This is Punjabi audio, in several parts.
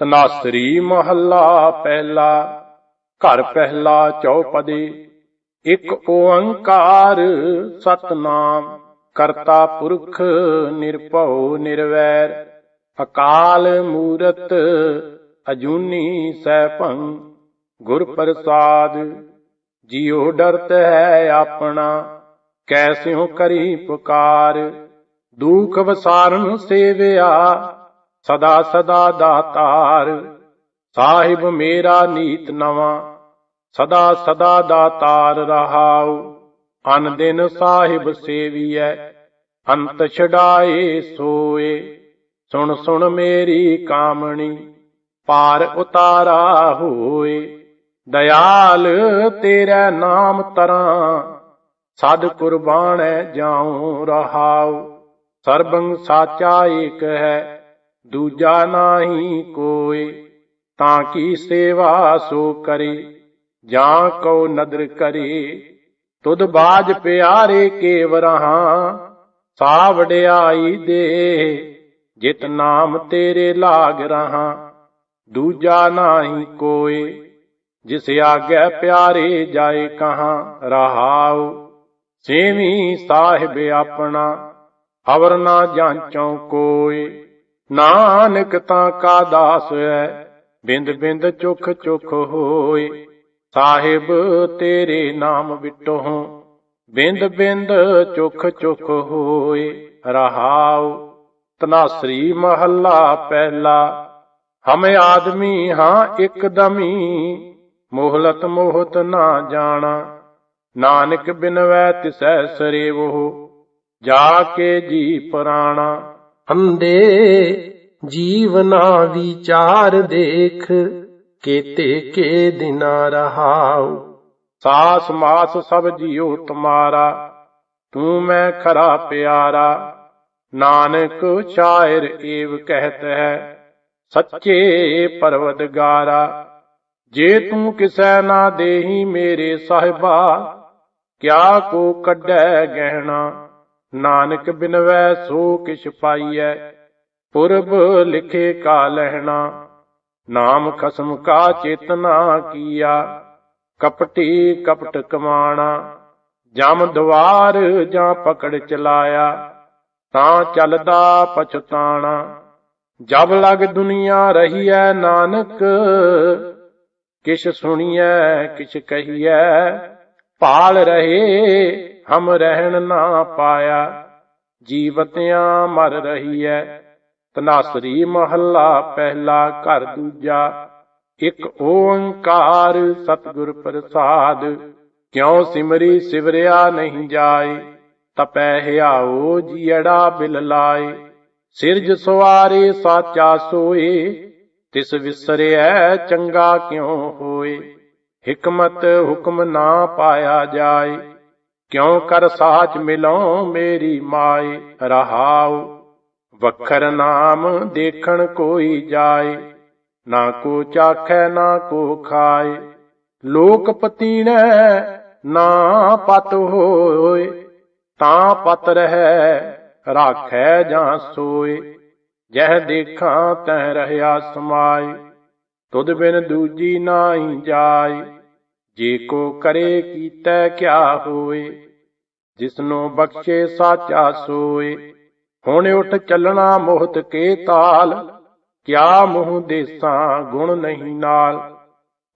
ਤਨਾਸਰੀ ਮਹੱਲਾ ਪਹਿਲਾ, ਘਰ ਪਹਿਲਾ ਚੌਪਦੀ, ਇੱਕ ਓੰਕਾਰ ਸਤਨਾਮ, ਕਰਤਾ ਪੁਰਖ ਨਿਰਭਉ ਨਿਰਵੈਰ, ਅਕਾਲ ਮੂਰਤ ਅਜੂਨੀ ਸੈਭੰ, ਗੁਰ ਪ੍ਰਸਾਦ, ਜਿਉ ਡਰਤ ਹੈ ਆਪਣਾ ਕੈਸਿਉ ਕਰੀ ਪੁਕਾਰ, ਦੁਖ ਵਸਾਰਨ ਸੇਵਿਆ ਸਦਾ ਸਦਾ ਦਾਤਾਰ, ਸਾਹਿਬ ਮੇਰਾ ਨੀਤ ਨਵਾਂ, ਸਦਾ ਸਦਾ ਦਾਤਾਰ ਰਹਾਉ, ਅਨ ਦਿਨ ਸਾਹਿਬ ਸੇਵੀਐ, ਅੰਤ ਛਡਾਏ ਸੋਏ। ਸੁਣ ਸੁਣ ਮੇਰੀ ਕਾਮਣੀ, ਪਾਰ ਉਤਾਰਾ ਹੋਏ। ਦਇਆਲ ਤੇਰਾ ਨਾਮ ਤਰਾਂ, ਸਦ ਕੁਰਬਾਨੈ ਜਾਉ ਰਹਾਉ। ਸਰਬੰ ਸਾਚਾ ਏਕ ਹੈ ਦੂਜਾ ਨਾਹੀ ਕੋਏ, ਤਾਂ ਕੀ ਸੇਵਾ ਸੋ ਕਰੇ? ਜਾਂ ਕਉ ਨਦਰ ਕਰੇ? ਤੁਧ ਬਾਜ ਪਿਆਰੇ ਕੇਵਰਹਾਂ ਸਾ ਵਡਿਆਈ ਦੇ, ਜਿਤ ਨਾਮ ਤੇਰੇ ਲਾਗ ਰਹਾ। ਦੂਜਾ ਨਾਹੀ ਕੋਏ, ਜਿਸ ਆਗੇ ਪਿਆਰੇ ਜਾਏ ਕਹਾਂ, ਰਹਾਉ, ਸੇਵੀ ਸਾਹਿਬ ਆਪਣਾ ਅਵਰ ਨਾ ਜਾਂਚੋ ਕੋਏ। ਨਾਨਕ ਤਾਂ ਕਾ ਦਾਸ ਹੈ, ਬਿੰਦ ਬਿੰਦ ਚੁਖ ਚੁਖ ਹੋਏ। ਸਾਹਿਬ ਤੇਰੇ ਨਾਮ ਵਿਟੋ ਬਿੰਦ ਬਿੰਦ ਚੁਖ ਚੁਖ ਹੋਏ। ਰਹਾਉ ਤਨਾਸਰੀ ਮਹੱਲਾ ਪਹਿਲਾ, ਹਮ ਆਦਮੀ ਹਾਂ ਇਕਦਮੀ ਮੋਹਲਤ ਮੋਹਤ ਨਾ ਜਾਣਾ, ਨਾਨਕ ਬਿਨਵੈ ਤਿਸੈ ਸਰੇਵੋ। ਜਾ ਕੇ ਜੀ ਪ੍ਰਾਣਾ ਅੰਦੇ ਜੀਵਨਾ ਵਿਚਾਰ ਦੇਖ, ਕੇਤੇ ਕੇ ਦਿਨਾ ਰਹਾਉ। ਸਾਸ ਮਾਸ ਸਭ ਜੀਉ ਤੁਮਾਰਾ, ਤੂੰ ਮੈਂ ਖਰਾ ਪਿਆਰਾ। ਨਾਨਕ ਸ਼ਾਇਰ ਏਵ ਕਹਿਤ ਹੈ, ਸੱਚੇ ਪਰਵਦਗਾਰਾ। ਜੇ ਤੂੰ ਕਿਸੈ ਨਾ ਦੇਹੀ ਮੇਰੇ ਸਾਹਿਬਾ, ਕਿਆ ਕੋ ਕੱਢੈ ਗਹਿਣਾ। ਨਾਨਕ ਬਿਨਵੈ ਸੋ ਕਿਛ ਪਾਈਐ, ਪੁਰਬ ਲਿਖੇ ਕਾ ਲਹਿਣਾ ਨਾਮ ਖਸਮ ਕਾ ਚੇਤਨਾ ਕੀਆ, ਕਪਟੀ ਕਪਟ ਕਮਾਣਾ। ਜਮ ਦਵਾਰ ਜਾਂ ਪਕੜ ਚਲਾਇਆ, ਤਾਂ ਚੱਲਦਾ ਪਛਤਾਣਾ। ਜਬ ਲਗ ਦੁਨੀਆ ਰਹੀਐ ਨਾਨਕ, ਕਿਛ ਸੁਣੀਐ, ਕਿਛ ਕਹੀਐ। ਪਾਲ ਰਹੇ ਹਮ ਰਹਿਣ ਨਾ ਪਾਇਆ, ਜੀਵਤਿਆਂ ਮਰ ਰਹੀ ਹੈ ਤਨਾਸਰੀ ਮਹੱਲਾ ਪਹਿਲਾ ਘਰ ਦੂਜਾ, ਇੱਕ ਓੰਕਾਰ ਸਤਿਗੁਰ ਪ੍ਰਸਾਦ। ਕਿਉ ਸਿਮਰੀ ਸਿਵਰਿਆ ਨਹੀਂ ਜਾਏ, ਤਪੈ ਹਿਆਓ ਜੀੜਾ ਬਿਲ ਲਾਏ। ਸਿਰਜ ਸਵਾਰੇ ਸਾਚਾ ਸੋਏ, ਤਿਸ ਵਿਸਰਿਐ ਚੰਗਾ ਕਿਉ ਹੋਏ। ਹਕਮਤ ਹੁਕਮ ਨਾ ਪਾਇਆ ਜਾਏ। ਕਿਉ ਕਰ ਸਾਚ ਮਿਲਉ ਮੇਰੀ ਮਾਏ? ਰਹਾਉ, ਵਖਰ ਨਾਮ ਦੇਖਣ ਕੋਈ ਜਾਏ। ਨਾ ਕੋ ਚਾਖੈ, ਨਾ ਕੋ ਖਾਏ। ਲੋਕ ਪਤੀਣੈ, ਨਾ ਪਤ ਹੋਏ। ਤਾਂ ਪਤ ਰਹਿ, ਰਾਖੈ ਜਾਂ ਸੋਏ। ਜਹ ਦੇਖਾਂ ਤੈ ਰਹਾ ਸਮਾਏ। ਤੁਧ ਬਿਨ ਦੂਜੀ ਨਾਹੀ ਜਾਏ। ਜੇ ਕੋ ਕਰੇ ਕੀਤੈ ਕਿਆ ਹੋਏ ਜਿਸਨੂੰ ਬਖਸ਼ੇ ਸਾਚਾ ਸੋਏ। ਹੁਣ ਉਠ ਚੱਲਣਾ ਮੋਹਤ ਕੇ ਤਾਲ, ਕਿਆ ਮੂੰਹ ਦੇਸਾਂ ਗੁਣ ਨਹੀਂ ਨਾਲ।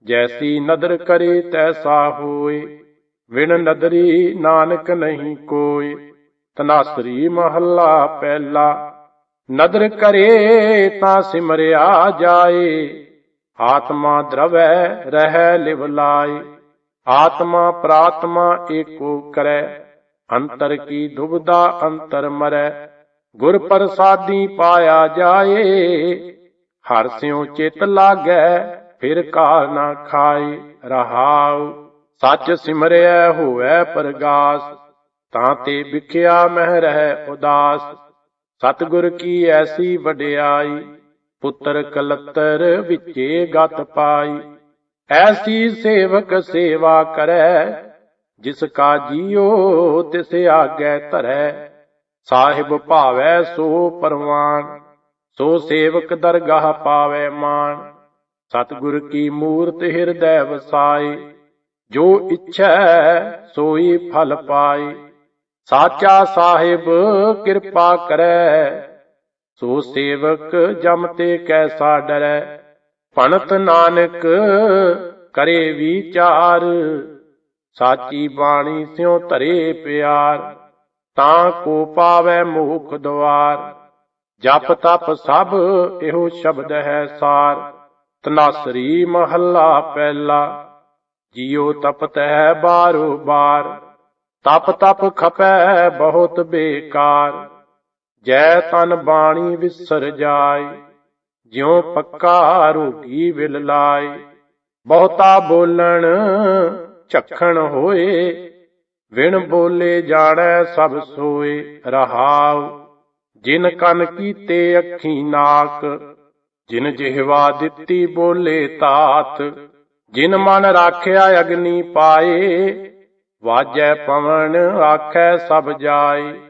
ਜੈਸੀ ਨਦਰ ਕਰੇ ਤੈਸਾ ਹੋਏ ਵਿਣ ਨਦਰੀ ਨਾਨਕ ਨਹੀਂ ਕੋਈ ਤਨਾਸਰੀ ਮਹੱਲਾ ਪਹਿਲਾ, ਨਦਰ ਕਰੇ ਤਾਂ ਸਿਮਰਿਆ ਜਾਏ। ਆਤਮਾ ਦ੍ਰਵੈ, ਰਹਿ, ਲਿਵ ਲਾਏ ਆਤਮਾ, ਪ੍ਰਾਤਮਾ, ਏਕੋ ਕਰੈ। ਅੰਤਰ ਕੀ ਦੁਬਦਾ ਅੰਤਰ ਮਰੈ। ਗੁਰ ਪ੍ਰਸਾਦੀ ਪਾਇਆ ਜਾਏ। ਹਰ ਸਿਉ ਚਿਤ ਲਾਗੈ, ਫਿਰ ਕਾ ਨਾ ਖਾਏ। ਰਹਾਉ, ਸੱਚ ਸਿਮਰਿਆ ਹੋਵੇ ਪ੍ਰਗਾਸ। ਤਾਂ ਤੇ ਵਿਖਿਆ ਮਹਿ ਰਹਿ ਉਦਾਸ। ਸਤਿਗੁਰ ਕੀ ਐਸੀ ਵਡਿਆਈ। ਪੁੱਤਰ ਕਲਤਰ ਵਿੱਚੇ ਗਤ ਪਾਈ। ਐਸੀ ਸੇਵਕ ਸੇਵਾ ਕਰੈ, ਜਿਸ ਕਾ ਜੀਉ ਤਿਸ ਆਗੇ ਧਰੈ। ਸਾਹਿਬ ਭਾਵੈ ਸੋ ਪਰਵਾਨ, ਸੋ ਸੇਵਕ ਦਰਗਾਹ ਪਾਵੈ ਮਾਨ। ਸਤਿਗੁਰ ਕੀ ਮੂਰਤ ਹਿਰਦੈ ਵਸਾਈ, ਜੋ ਇੱਛੈ ਸੋਈ ਫਲ ਪਾਈ। ਸਾਚਾ ਸਾਹਿਬ ਕਿਰਪਾ ਕਰੈ ਸੋ ਸੇਵਕ ਜਮ ਤੇ ਕੈਸਾ ਡਰੈ? ਭਣਤ ਨਾਨਕ ਕਰੇ ਵਿਚਾਰ। ਸਾਚੀ ਬਾਣੀ ਸਿਉ ਧਰੇ ਪਿਆਰ, ਤਾਂ ਕੋ ਪਾਵੈ ਮੋਖ ਦਵਾਰ। ਜਪ ਤਪ ਸਭ ਇਹੋ ਸ਼ਬਦ ਹੈ ਸਾਰ, ਤਨਾਸਰੀ ਮਹੱਲਾ ਪਹਿਲਾ। ਜਿਉ ਤਪਤ ਹੈ ਬਾਰੋ ਬਾਰ, ਤਪ ਤਪ ਖਪੈ ਬਹੁਤ ਬੇਕਾਰ। ਜੈ ਤਨ ਬਾਣੀ ਵਿਸਰ ਜਾਏ, ਜਿਉ ਪੱਕਾ ਰੋਗੀ ਵਿਲ ਲਾਏ। ਬਹੁਤਾ ਬੋਲਣ ਝਖਣ ਹੋਏ ਵਿਣ ਬੋਲੇ ਜਾਣੈ ਸਭ ਸੋਏ ਰਹਾਉ। ਜਿਨ ਕੰਨ ਕੀਤੇ ਅੱਖੀ ਨਾਕ, ਜਿਨ ਜਿਹਵਾ ਦਿੱਤੀ ਬੋਲੇ ਤਾਤ। ਜਿਨ ਮਨ ਰਾਖਿਆ ਅਗਨੀ ਪਾਏ, ਵਾਜੈ ਪਵਨ ਆਖੈ ਸਭ ਜਾਏ।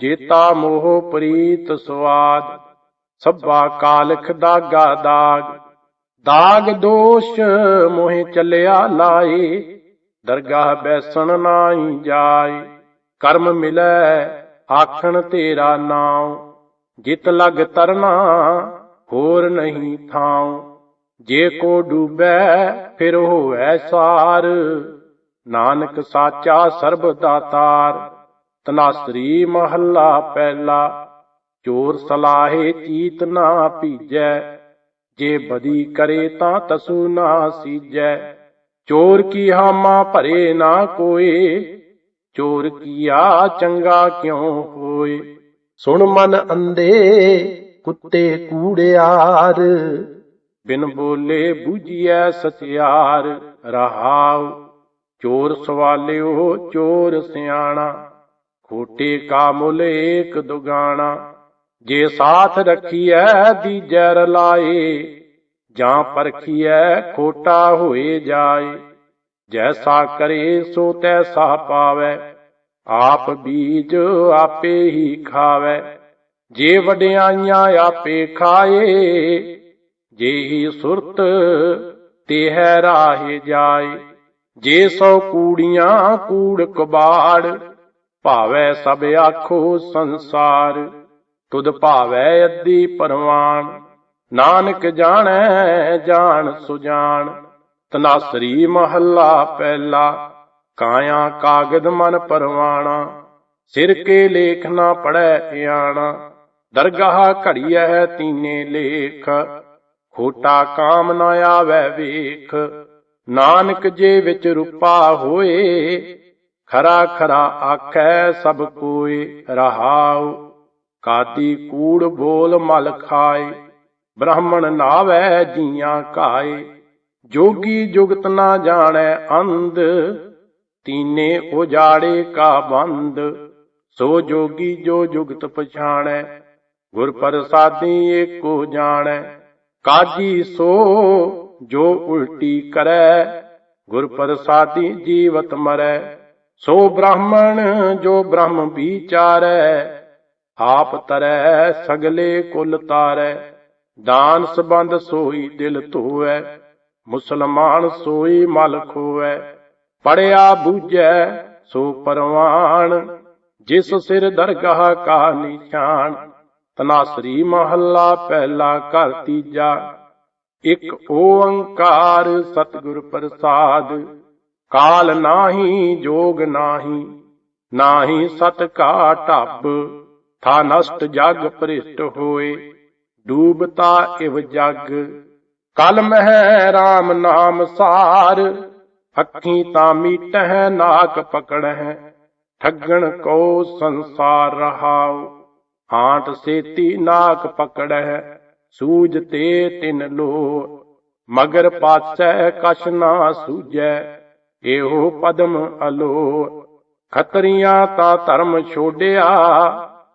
ਜੇਤਾ ਮੋਹ ਪ੍ਰੀਤ ਸਵਾਦ, ਸਭਾ ਕਾਲਖ ਦਾਗਾ ਦਾਗ। ਦਾਗ ਦੋਸ਼ ਮੋਹਿ ਚੱਲਿਆ ਲਾਏ, ਦਰਗਾਹ ਬੈਸਣ ਨਾਹੀ ਜਾਏ। ਕਰਮ ਮਿਲੈ, ਆਖਣ ਤੇਰਾ ਨਾਮ ਜਿਤ ਲਗ ਤਰਨਾ, ਹੋਰ ਨਹੀਂ ਥਾਉ। ਜੇ ਕੋ ਡੂਬੈ, ਫਿਰ ਹੋਵੈ ਸਾਰ। ਨਾਨਕ ਸਾਚਾ ਸਰਬ ਦਾਤਾਰ। ਤਨਾਸਰੀ ਮਹੱਲਾ ਪਹਿਲਾ, ਚੋਰ ਸਲਾਹੇ ਚੀਤ ਨਾ ਭੀਜੈ, ਜੇ ਬਦੀ ਕਰੇ ਤਾਂ ਤਸੂ ਨਾ ਸੀਜੈ। ਚੋਰ ਕੀ ਹਾਮਾ ਭਰੇ ਨਾ ਕੋਏ, ਚੋਰ ਕੀਆ ਚੰਗਾ ਕਿਉ ਹੋਏ। ਸੁਣ ਮਨ ਅੰਦੇ ਕੁੱਤੇ ਕੂੜਿਆਰ ਬਿਨ ਬੋਲੇ ਬੁਝਿਐ ਸਚਿਆਰ, ਰਹਾਉ। ਚੋਰ ਸਵਾਲਿਓ ਚੋਰ ਸਿਆਣਾ ਖੋਟੇ ਕਾ ਮੁੱਲ ਏਕ ਦੁਗਾਣਾ, ਜੇ ਸਾਥ ਰਖੀਐ ਦੀਜੈ ਰਲਾਏ ਜਾਂ ਪਰਖੀਐ ਖੋਟਾ ਹੋਏ ਜਾਏ, ਜੈਸਾ ਕਰੇ ਸੋ ਤੈਸਾ ਪਾਵੈ, ਆਪ ਬੀਜ ਆਪੇ ਹੀ ਖਾਵੈ, ਜੇ ਵਡਿਆਈਆਂ ਆਪੇ ਖਾਏ, ਜੇ ਹੀ ਸੁਰਤ ਤੇ ਹੈ ਰਾਹੇ ਜਾਏ, ਜੇ ਸੋ ਕੂੜੀਆਂ ਕੂੜ ਕਬਾੜ ਭਾਵੈ ਸਭ ਆਖੋ ਸੰਸਾਰ, ਤੁਧ ਭਾਵੈ ਅੱਧੀ ਪਰਵਾਨ ਨਾਨਕ ਜਾਣੈ, ਜਾਣ ਸੁਜਾਨ ਤਨਾਸਰੀ ਮਹੱਲਾ ਪਹਿਲਾ। ਕਾਇਆ ਕਾਗਦ ਮਨ ਪਰਵਾਣਾ, ਸਿਰ ਕੇ ਲੇਖ ਨਾ ਪੜੈ ਇਆਣਾ। ਦਰਗਾਹ ਘੜੀਐ ਤੀਨੇ ਲੇਖ, ਖੋਟਾ ਕਾਮ ਨਾ ਆਵੈ ਵੇਖ। ਨਾਨਕ ਜੇ ਵਿੱਚ ਰੂਪਾ ਹੋਏ ਖਰਾ ਖਰਾ ਆਖੈ ਸਭ ਕੋਏ ਰਹਾਉ ਕਾਦੀ ਕੂੜ ਬੋਲ ਮਲ ਖਾਏ, ਬ੍ਰਾਹਮਣ ਨਾਵੈ ਜੀਆਂ ਕਾਏ, ਜੋਗੀ ਜੁਗਤ ਨਾ ਜਾਣੈ ਅੰਧ, ਤੀਨੇ ਉਜਾੜੇ ਕਾ ਬੰਦ, ਸੋ ਜੋਗੀ ਜੋ ਜੁਗਤ ਪਛਾਣੈ, ਗੁਰ ਪ੍ਰਸਾਦੀ ਏਕੋ ਜਾਣੈ, ਕਾਜੀ ਸੋ ਜੋ ਉਲਟੀ ਕਰੈ, ਗੁਰ ਪ੍ਰਸਾਦੀ ਜੀਵਤ ਮਰੈ। ਸੋ ਬ੍ਰਾਹਮਣ ਜੋ ਬ੍ਰਹਮ ਵਿਚਾਰੈ, ਆਪ ਤਰੈ ਸਗਲੇ ਕੁਲ ਤਾਰੈ। ਦਾਨ ਸਬੰਧ ਸੋਈ ਦਿਲ ਧੋਵੈ, ਮੁਸਲਮਾਨ ਸੋਈ ਮਲ ਖੋਵੈ। ਪੜਿਆ ਬੂਝੈ ਸੋ ਪਰਵਾਨ ਜਿਸ ਸਿਰ ਦਰਗਾਹ ਕਾ ਨਿਸ਼ਾਨ। ਤਨਾਸਰੀ ਮਹੱਲਾ ਪਹਿਲਾ ਘਰ ਤੀਜਾ। ਇਕ ਓੰਕਾਰ ਸਤਿਗੁਰ ਪ੍ਰਸਾਦ। ਕਾਲ ਨਾਹੀ, ਜੋਗ ਨਾਹੀ। ਨਾਹੀ ਸਤ ਕਾ ਢੱਬ ਥਾ ਨਸ਼ਟ ਜਗ ਭ੍ਰਿਸ਼ਟ ਹੋਏ। ਡੂਬਤਾ ਇਵ ਜਗ, ਕਲ ਮਹਿ RAM ਨਾਮ ਸਾਰ। ਅੱਖੀ ਤਾਂ ਮੀਟਹਿ, ਨਾਕ ਪਕੜਹਿ। ਠੱਗਣ ਕੋ ਸੰਸਾਰ ਰਹਾਉ। ਆਂਟ ਸੇਤੀ, ਨਾਕ ਪਕੜਹਿ। ਸੂਜ ਤੇ ਤਿਨ ਲੋ ਮਗਰ ਪਾਸੈ ਕਛ ਨਾ ਸੂਜੈ। ਇਹੋ ਪਦਮ ਅਲੋ ਖਤਰੀਆਂ ਤਾ ਧਰਮ ਛੋੜਿਆ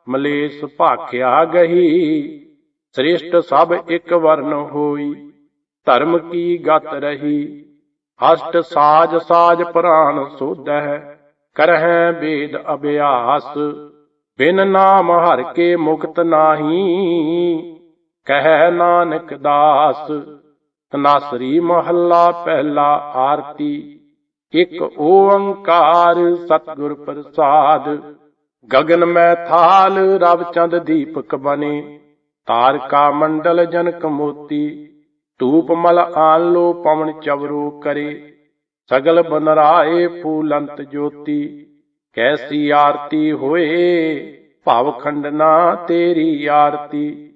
ਮਲੇਸ਼ ਭਾਖਿਆ ਗਹੀ। ਸ੍ਰੇਸ਼ਟ ਸਭ ਇੱਕ ਵਰਨ ਹੋਈ, ਧਰਮ ਕੀ ਗਤ ਰਹੀ। ਅਸ਼ਟ ਸਾਜ ਸਾਜ ਪ੍ਰਾਨ ਸੋਧੈ ਕਰਹਿ ਵੇਦ ਅਭਿਆਸ। ਬਿਨ ਨਾਮ ਹਰ ਕੇ ਮੁਕਤ ਨਾਹੀ, ਕਹਿ ਨਾਨਕ ਦਾਸ। ਤਨਾਸਰੀ ਮਹੱਲਾ ਪਹਿਲਾ ਆਰਤੀ। ਇਕ ਓੰਕਾਰ ਸਤਿਗੁਰ ਪ੍ਰਸਾਦ। ਗਗਨ ਮੈਂ ਥਾਲ, ਰਵ ਚੰਦ ਦੀਪਕ ਬਨੇ ਤਾਰਕਾ ਮੰਡਲ ਜਨਕ ਮੋਤੀ, ਧੂਪ ਮਲ ਆਨ ਲੋ ਪਵਨ ਚਵਰੋ ਕਰੇ। ਸਗਲ ਬਨਰਾਏ ਫੂਲੰਤ ਜੋਤੀ, ਕੈਸੀ ਆਰਤੀ ਹੋਏ? ਭਵ ਖੰਡਨਾ ਤੇਰੀ ਆਰਤੀ,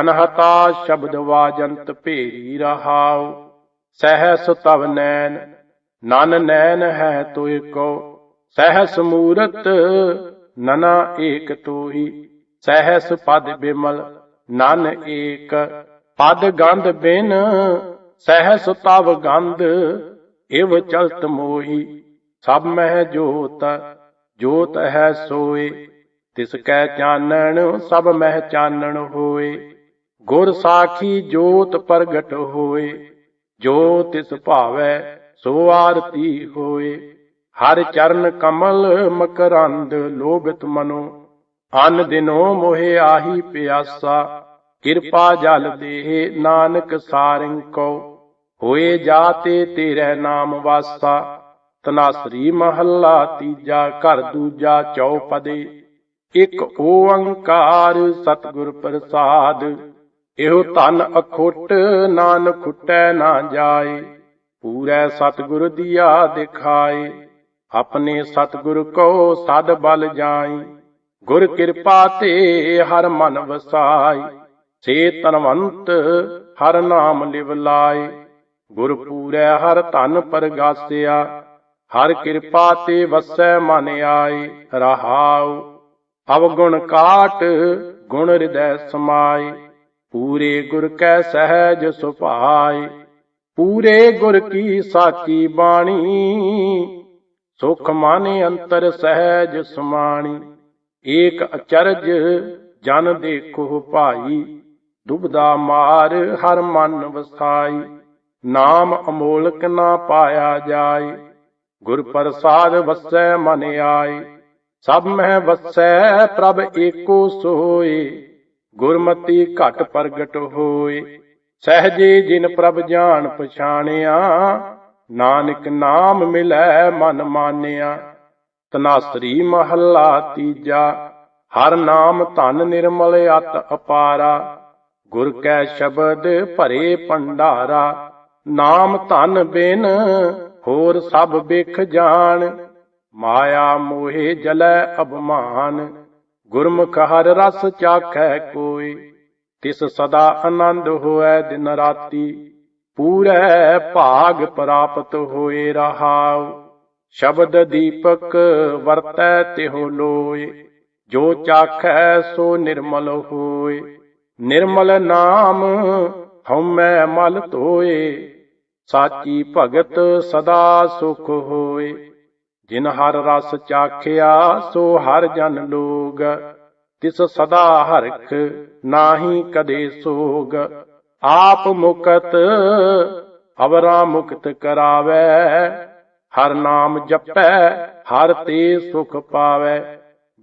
ਅਨਹਤਾ ਸ਼ਬਦ ਵਾਜੰਤ ਭੇਰੀ ਰਹਾਉ। ਸਹਿਸ ਤਵ ਨੈਣ ਨਨ ਨੈਣ ਹੈ ਤੋਇ ਕੋ ਸਹਿਸ ਮੂਰਤ ਨਨਾ ਏਕ ਤੋਹੀ। ਸਹਿਸ ਪਦ ਬਿਮਲ ਨਨ ਏਕ, ਪਦ ਗੰਧ ਬਿਨ ਸਹਿਸ ਤਵ ਗੰਧ, ਇਵ ਚਲਤ ਮੋਹੀ। ਸਭ ਮਹਿ ਜੋਤ ਜੋਤ ਹੈ ਸੋਏ। ਤਿਸ ਕੈ ਚਾਨਣ, ਸਭ ਮਹਿ ਚਾਨਣ ਹੋਏ। ਗੁਰ ਸਾਖੀ ਜੋਤ ਪ੍ਰਗਟ ਹੋਏ। ਜੋ ਤਿਸ ਭਾਵੈ ਸੋ ਆਰਤੀ ਹੋਏ। ਹਰ ਚਰਨ ਕਮਲ ਮਕਰੰਦ ਲੋਭਿਤ ਮਨੋ। ਅਨ ਦਿਨੋ ਮੋਹਿ ਆਹੀ ਪਿਆਸਾ। ਕਿਰਪਾ ਜਲ ਦੇ ਨਾਨਕ ਸਾਰਿੰ ਕੋ ਹੋਏ ਜਾਤੇ ਤੇਰੇ ਨਾਮ ਵਾਸਾ। ਤਨਾਸਰੀ ਮਹੱਲਾ ਤੀਜਾ ਘਰ ਦੂਜਾ ਚੌਪਦੇ। ਇੱਕ ਓੰਕਾਰ ਸਤਿਗੁਰ ਪ੍ਰਸਾਦ। ਇਹੋ ਧਨ ਅਖੁੱਟ ਨਾਨ ਖੁੱਟੈ ਨਾ ਜਾਏ। ਪੂਰੈ ਸਤਿਗੁਰ ਦੀਆ ਦਿਖਾਏ, ਆਪਣੇ ਸਤਿਗੁਰ ਕੋ ਸਦ ਬਲ ਜਾਈ। ਗੁਰ ਕਿਰਪਾ ਤੇ ਹਰ ਮਨ ਵਸਾਈ, ਸੇ ਤਨਵੰਤ ਹਰ ਨਾਮ ਲਿਵ ਲਾਏ। ਗੁਰ ਪੂਰੈ ਹਰ ਧਨ ਪਰਗਾਸਿਆ, ਹਰ ਕਿਰਪਾ ਤੇ ਵਸੈ ਮਨ ਆਏ। ਰਹਾਉ, ਅਵਗੁਣ ਕਾਟ ਗੁਣ ਹਿਰਦੈ ਸਮਾਏ। ਪੂਰੇ ਗੁਰ ਕੈ ਸਹਿਜ ਸੁਭਾਏ। ਪੂਰੇ ਗੁਰ ਕੀ ਸਾਚੀ ਬਾਣੀ। ਸੁਖ ਮਨ ਅੰਤਰ ਸਹਿਜ ਸਮਾਣੀ। ਏਕ ਅਚਰਜ ਜਨ ਦੇਖੋ ਭਾਈ। ਦੁਬਦਾ ਮਾਰ ਹਰ ਮਨ ਵਸਾਈ। ਨਾਮ ਅਮੋਲਕ ਨਾ ਪਾਇਆ ਜਾਏ। ਗੁਰ ਪ੍ਰਸਾਦ ਵਸੈ ਮਨ ਆਏ। ਸਭ ਮਹਿ ਵਸੈ ਪ੍ਰਭ ਏਕੋ ਸੋਏ। ਗੁਰਮਤੀ ਘਟ ਪ੍ਰਗਟ ਹੋਏ। ਸਹਜੇ ਜਿਨ ਪ੍ਰਭ ਜਾਣ ਪਛਾਣਿਆ, ਨਾਨਕ ਨਾਮ ਮਿਲੈ ਮਨ ਮਾਨਿਆ। ਤਨਾਸਰੀ ਮਹੱਲਾ ਤੀਜਾ, ਹਰ ਨਾਮ ਧਨ ਨਿਰਮਲ ਅਤ ਅਪਾਰਾ। ਗੁਰ ਕੈ ਸ਼ਬਦ ਭਰੇ ਭੰਡਾਰਾ, ਨਾਮ ਧਨ ਬਿਨ ਹੋਰ ਸਭ ਬਿਖ ਜਾਣ। ਮਾਇਆ ਮੋਹਿ ਜਲੈ ਅਭਮਾਨ, ਗੁਰਮੁਖ ਹਰ ਰਸ ਚਾਖੈ ਕੋਈ। ਤਿਸ ਸਦਾ ਆਨੰਦ ਹੋਐ ਦਿਨ ਰਾਤੀ, ਪੂਰੈ ਭਾਗ ਪ੍ਰਾਪਤ ਹੋਏ ਰਹਾਉ। ਸ਼ਬਦ ਦੀਪਕ ਵਰਤੈ ਤਿਹੁ ਲੋਏ, ਜੋ ਚਾਖੈ ਸੋ ਨਿਰਮਲ ਹੋਏ। ਨਿਰਮਲ ਨਾਮ ਹਉਮੈ ਮਲ ਧੋਏ, ਸਾਚੀ ਭਗਤ ਸਦਾ ਸੁਖ ਹੋਏ। ਜਿਨ ਹਰ ਰਸ ਚਾਖਿਆ, ਸੋ ਹਰ ਜਨ ਲੋਗ ਤਿਸ ਸਦਾ ਹਰਖ ਨਾਹੀ ਕਦੇ ਸੋਗ। ਆਪ ਮੁਕਤ, ਅਵਰਾ ਮੁਕਤ ਕਰਾਵੇ। ਹਰ ਨਾਮ ਜਪੈ, ਹਰ ਤੇ ਸੁਖ ਪਾਵੇ।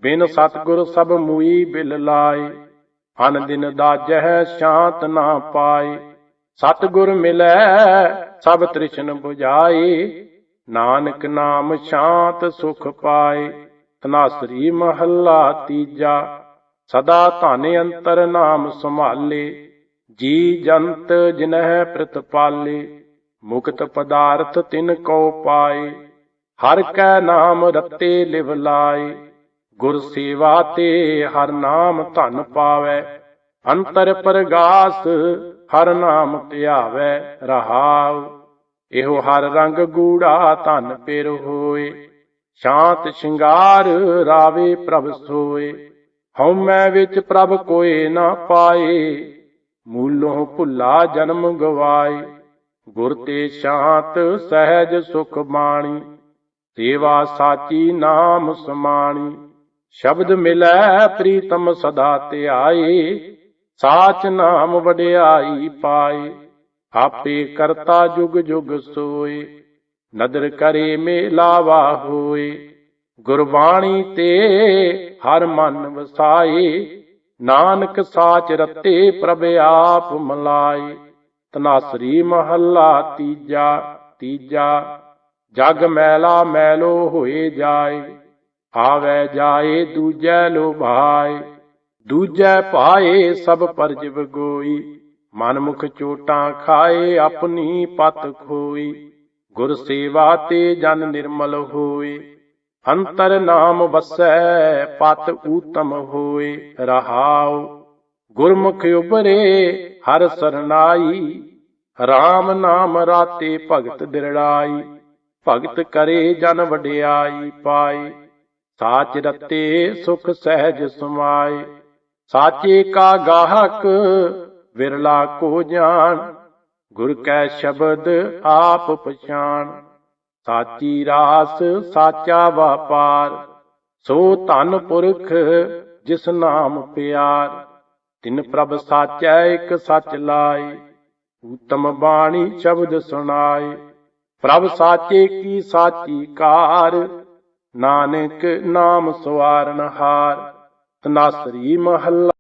ਬਿਨ ਸਤਗੁਰ ਸਭ ਮੂਈ ਬਿਲ ਲਾਏ। ਅਨ ਦਿਨ ਦਾਜਹਿ ਸ਼ਾਂਤ ਨਾ ਪਾਏ। ਸਤਗੁਰ ਮਿਲੈ, ਸਭ ਤ੍ਰਿਸ਼ਨ 부ਝਾਏ ਨਾਨਕ ਨਾਮ ਸ਼ਾਂਤ ਸੁਖ ਪਾਏ। ਤਨਾਸਰੀ ਮਹੱਲਾ ਤੀਜਾ। ਸਦਾ ਧਨ ਅੰਤਰ ਨਾਮ ਸੰਭਾਲੇ, ਜੀ ਜੰਤ ਜਿਨਹਿ ਪ੍ਰਤਪਾਲੇ ਮੁਕਤ ਪਦਾਰਥ ਤਿਨ ਕੋ ਪਾਏ, ਹਰ ਕੈ ਨਾਮ ਰਤੇ ਲਿਵ ਲਾਏ, ਗੁਰ ਸੇਵਾ ਤੇ ਹਰ ਨਾਮ ਧਨ ਪਾਵੇ, ਅੰਤਰ ਪ੍ਰਗਾਸ ਹਰ ਨਾਮ ਧਿਆਵੇ, ਰਹਾਉ, ਇਹੋ ਹਰ ਰੰਗ ਗੂੜਾ ਧਨ ਪਿਰ ਹੋਏ, ਸ਼ਾਂਤ ਸ਼ਿੰਗਾਰ ਰਾਵੇ ਪ੍ਰਭ ਸੋਏ। ਹਉਮੈ ਵਿੱਚ ਪ੍ਰਭ ਕੋਏ ਨਾ ਪਾਏ, ਮੂਲੋਂ ਭੁੱਲਾ ਜਨਮ ਗਵਾਏ। ਗੁਰ ਤੇ ਸ਼ਾਂਤ ਸਹਿਜ ਸੁਖ ਬਾਣੀ, ਸੇਵਾ ਸਾਚੀ ਨਾਮ ਸਮਾਣੀ। ਸ਼ਬਦ ਮਿਲੈ ਪ੍ਰੀਤਮ ਸਦਾ ਧਿਆਏ, ਸਾਚ ਨਾਮ ਵਡਿਆਈ ਪਾਏ। ਆਪੇ ਕਰਤਾ ਜੁਗ ਜੁਗ ਸੋਏ, ਨਦਰ ਕਰੇ ਮੇਲਾਵਾ ਹੋਏ। ਗੁਰਬਾਣੀ ਤੇ ਹਰ ਮਨ ਵਸਾਏ, ਨਾਨਕ ਸਾਚ ਰਤੇ ਪ੍ਰਭ ਆਪ ਮਲਾਏ। ਤਨਾਸਰੀ ਮਹੱਲਾ ਤੀਜਾ ਤੀਜਾ, ਜਗ ਮੈਲਾ ਮੈਲੋ ਹੋਏ ਜਾਏ। ਆਵੈ ਜਾਏ ਦੂਜੈ ਲੋਭਾਏ, ਦੂਜੈ ਪਾਏ ਸਭ ਪਰਜਿਵ ਗੋਈ। ਮਨ ਮੁਖ ਚੋਟਾਂ ਖਾਏ ਆਪਣੀ ਪਤ ਖੋਈ। ਗੁਰ ਸੇਵਾ ਤੇ ਜਨ ਨਿਰਮਲ ਹੋਏ। ਅੰਤਰ ਨਾਮ ਵਸੈ, ਪਤ ਊਤਮ ਹੋਏ ਰਹਾਉ। ਗੁਰਮੁਖ ਉਬਰੇ ਹਰ ਸਰਨਾਈ। RAM ਨਾਮ ਰਾਤੇ ਭਗਤ ਦਿਰੜਾਈ। ਭਗਤ ਕਰੇ ਜਨ ਵਡਿਆਈ ਪਾਏ। ਸਾਚ ਰਤੇ ਸੁਖ ਸਹਿਜ ਸਮਾਏ। ਸਾਚੇ ਕਾ ਗਾਹਕ ਵਿਰਲਾ ਕੋ ਜਾਣ। ਗੁਰ ਕੈ ਸ਼ਬਦ ਆਪ ਪਛਾਣ। ਸਾਚੀ ਰਾਸ ਸਾਚਾ ਵਪਾਰ, ਸੋ ਧਨ ਪੁਰਖ ਜਿਸ ਨਾਮ ਪਿਆਰ। ਤਿਨ ਪ੍ਰਭ ਸਾਚੈ, ਇੱਕ ਸੱਚ ਲਾਏ, ਉਤਮ ਬਾਣੀ ਸ਼ਬਦ ਸੁਣਾਏ। ਪ੍ਰਭ ਸਾਚੇ ਕੀ ਸਾਚੀ ਕਾਰ, ਨਾਨਕ ਨਾਮ ਸਵਾਰਨ ਹਾਰ। ਤਨਾਸਰੀ ਮਹੱਲਾ